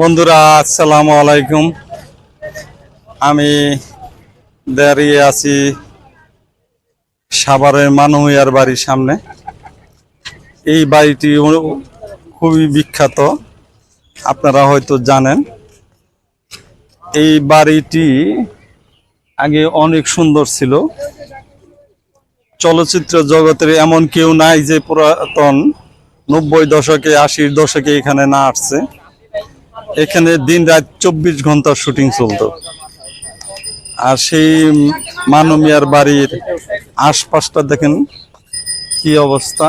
বন্ধুরা, আসসালামু আলাইকুম। আমি দাঁড়িয়ে আছি সাভারের মানুহিয়ার বাড়ির সামনে। এই বাড়িটি খুবই বিখ্যাত, আপনারা হয়তো জানেন। এই বাড়িটি আগে অনেক সুন্দর ছিল। চলচ্চিত্র জগতের এমন কেউ নাই যে পুরাতন নব্বই দশকে, আশির দশকে এখানে না আসছে। এখানে দিন রাত চব্বিশ ঘণ্টা শুটিং চলতো। আর সেই মানমিয়ার বাড়ির আশপাশটা দেখেন কি অবস্থা।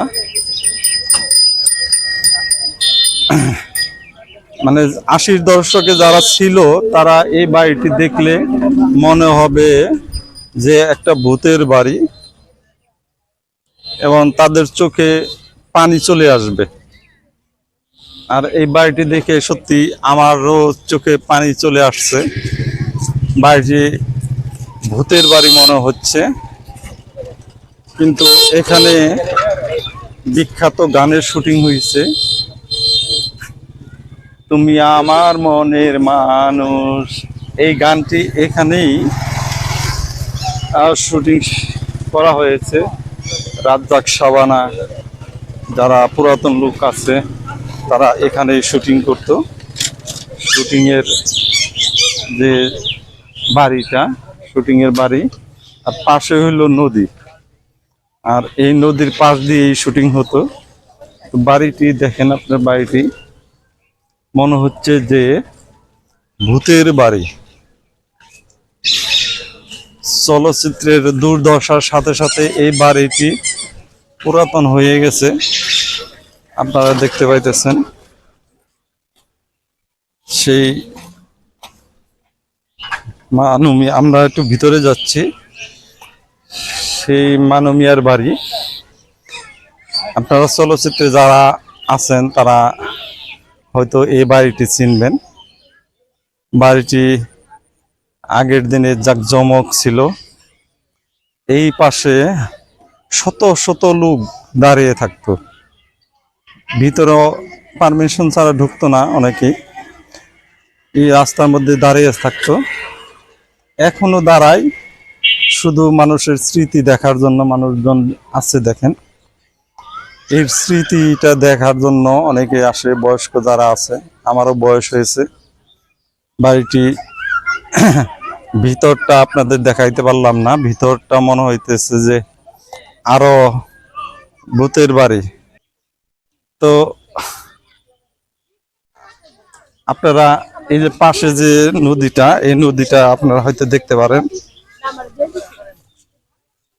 মানে আশির দশকে যারা ছিল, তারা এই বাড়িটি দেখলে মনে হবে যে একটা ভূতের বাড়ি এবং তাদের চোখে পানি চলে আসবে। আর এই বাড়িটি দেখে সত্যি আমারও চোখে পানি চলে আসছে। বাড়িটি ভূতের বাড়ি মনে হচ্ছে। কিন্তু এখানে বিখ্যাত গানের শুটিং হয়েছে। তুমি আমার মনের মানুষ। এই গানটি এখানেই শুটিং করা হয়েছে। রাজ্জাক সাবানা, যারা পুরাতন লোক আছে। তারা এখানে শুটিং করত। শুটিং এর যে বাড়িটা শুটিং এর বাড়ি, আর পাশে হইল নদী। আর এই নদীর পাশ দিয়ে শুটিং হতো। তো বাড়িটি দেখেন আপনার বাড়িটি। মনে হচ্ছে যে ভূতের বাড়ি। চলচ্চিত্রের দুর্দশার সাথে সাথে এই বাড়িটি পুরাতন হয়ে গেছে। আপনারা দেখতে পাইতেছেন সেই মানুমি, আমরা একটু ভিতরে যাচ্ছি। সেই মানমিয়ার বাড়ি। আপনারা চলচ্চিত্রে যারা আছেন, তারা হয়তো এই বাড়িটি চিনবেন। বাড়িটি আগের দিনে জাকজমক ছিল। এই পাশে শত শত লোক দাঁড়িয়ে থাকতো। ভিতরেও পারমিশন ছাড়া ঢুকতো না অনেকেই। এই রাস্তার মধ্যে দাঁড়িয়ে থাকতো। এখনও দাঁড়ায়। শুধু মানুষের স্মৃতি দেখার জন্য মানুষজন আছে, দেখেন। এর স্মৃতিটা দেখার জন্য অনেকে আসে, বয়স্ক যারা আছে, আমারও বয়স হয়েছে। বাড়িটি ভিতরটা আপনাদের দেখাইতে পারলাম না। ভিতরটা মনে হইতেছে যে আরও ভূতের বাড়ি। তো আপনারা এই যে পাশে যে নদীটা, এই নদীটা আপনারা হয়তো দেখতে পারেন।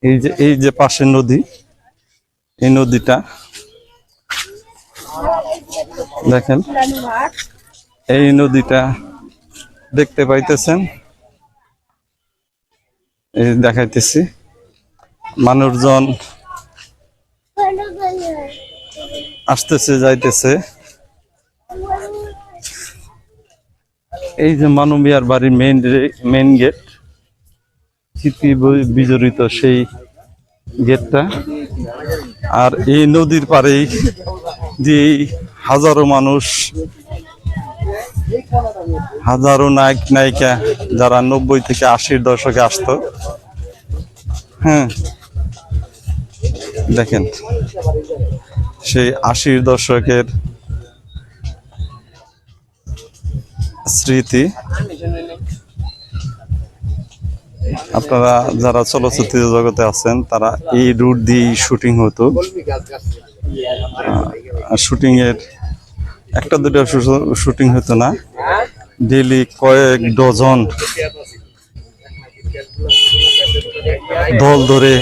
এই যে এই যে পাশে নদী, এই নদীটা। দেখেন, এই নদীটা দেখতে পাইতেছেন। এই দেখাইতেছি। মানুষজন আসতেছে, যাইতেছে। এই যে মানবিয়ার বাড়ির মেইন মেইন গেট স্মৃতি বিজড়িত সেই গেটটা আর এই নদীর পাড়েই যে হাজারো মানুষ, হাজারো নায়ক, নায়িকা যারা নব্বই থেকে আশির দশকে আসতো। হ্যাঁ দেখেন, সেই আশির দশকের স্মৃতি। আপনারা যারা চলচ্চিত্র জগতে আছেন, তারা এই রুট দিয়েই শুটিং হতো। শুটিং এর একটা দুটো শুটিং হতো না ডেলি কয়েক ডজন দল ধরে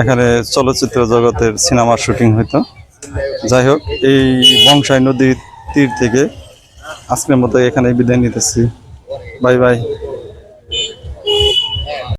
এখানে চলচ্চিত্র জগতের সিনেমার শুটিং হইতো। যাই হোক এই বংশাই নদীর তীর থেকে আজকের মতো এখানে বিদায় নিতেছি। Bye bye.